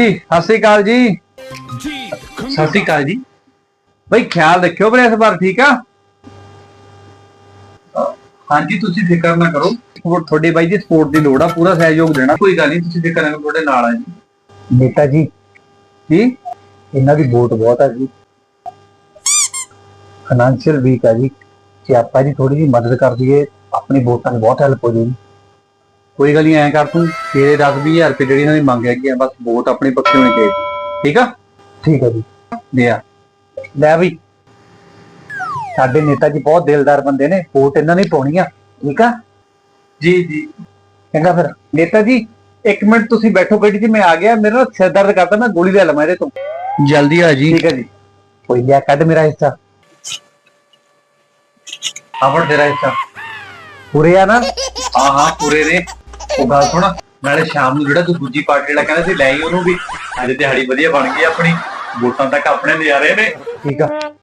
ਹਾਂਜੀ ਸਤਿ ਸ਼੍ਰੀ ਅਕਾਲ ਜੀ। ਸਤਿ ਸ਼੍ਰੀ ਅਕਾਲ ਜੀ। ਬਈ ਖਿਆਲ ਰੱਖਿਓ ਵੀਰੇ ਇਸ ਵਾਰ ਠੀਕ ਆ? ਹਾਂਜੀ ਤੁਸੀਂ ਫਿਕਰ ਨਾ ਕਰੋ। ਤੁਹਾਡੇ ਬਾਈ ਦੀ ਸਪੋਰਟ ਦੀ ਲੋੜ ਆ ਪੂਰਾ ਸਹਿਯੋਗ ਦੇਣਾ ਕੋਈ ਗੱਲ ਨਹੀਂ ਤੁਸੀਂ ਫਿਕਰ ਨਾ ਕਰੋ ਤੁਹਾਡੇ ਨਾਲ ਆ ਜੀ। ਨੇਤਾ ਜੀ ਕੀ? ਇਹਨਾਂ ਦੀ ਵੋਟ ਬਹੁਤ ਹੈ ਜੀ। ਫਾਈਨੈਂਸ਼ੀਅਲ ਵੀਕ ਹੈ ਜੀ। ਜੇ ਆਪਾਂ ਜੀ ਥੋੜੀ ਜਿਹੀ ਮਦਦ ਕਰ ਦਈਏ ਆਪਣੀ ਵੋਟਾਂ ਦੀ ਬਹੁਤ ਹੈਲਪ ਹੋ ਜਾਏਗੀ ਕੋਈ ਗੱਲ ਨਹੀਂ ਐਂ ਕਰ ਤੂੰ ਤੇਰੇ 10 20000 ਰੁਪਏ ਜਿਹੜੀ ਇਹਨਾਂ ਦੀ ਮੰਗ ਹੈਗੀ ਆ ਬਸ ਵੋਟ ਆਪਣੀ ਪੱਖੀ ਹੋਣੀ ਚਾਹੀਦੀ ਠੀਕ ਆ? ਠੀਕ ਹੈ ਜੀ। ਦੇ ਆ। ਲੈ ਵੀ ਸਾਡੇ ਨੇਤਾ ਜੀ ਬਹੁਤ ਦਿਲਦਾਰ ਬੰਦੇ ਨੇ ਵੋਟ ਇਹਨਾਂ ਨੇ ਪਾਉਣੀ ਆ ਠੀਕ ਆ? ਜੀ ਜੀ। ਚੰਗਾ ਫਿਰ। ਨੇਤਾ ਜੀ ਇੱਕ ਮਿੰਟ ਤੁਸੀਂ ਬੈਠੋ ਗੱਡੀ 'ਚ ਮੈਂ ਆ ਗਿਆ ਮੇਰਾ ਨਾ ਸਿਰ ਦਰਦ ਕਰਦਾ ਮੈਂ ਗੋਲੀ ਲੈ ਲਵਾਂ ਇਹਦੇ ਤੋਂ। ਜਲਦੀ ਆ ਜੀ। ਠੀਕ ਹੈ ਜੀ। ਕੋਈ ਲਿਆ ਕੱਢ ਮੇਰਾ ਹਿੱਸਾ। ਆਪਣ ਤੇਰਾ ਹਿੱਸਾ। ਪੂਰੇ ਆ ਨਾ? ਹਾਂ ਹਾਂ ਪੂਰੇ ਨੇ। ਉਹ ਗੱਲ ਸੁਣ, ਨਾਲੇ ਸ਼ਾਮ ਨੂੰ ਜਿਹੜਾ ਤੂੰ ਦੂਜੀ ਪਾਰਟੀ ਵਾਲਾ ਕਹਿੰਦਾ ਸੀ, ਲੈ ਆਈ ਉਹਨੂੰ ਵੀ। ਅੱਜ ਦਿਹਾੜੀ ਵਧੀਆ ਬਣ ਗਈ ਆਪਣੀ। ਵੋਟਾਂ ਤੱਕ ਆਪਣੇ ਨਜ਼ਾਰੇ ਨੇ। ਠੀਕ ਆ।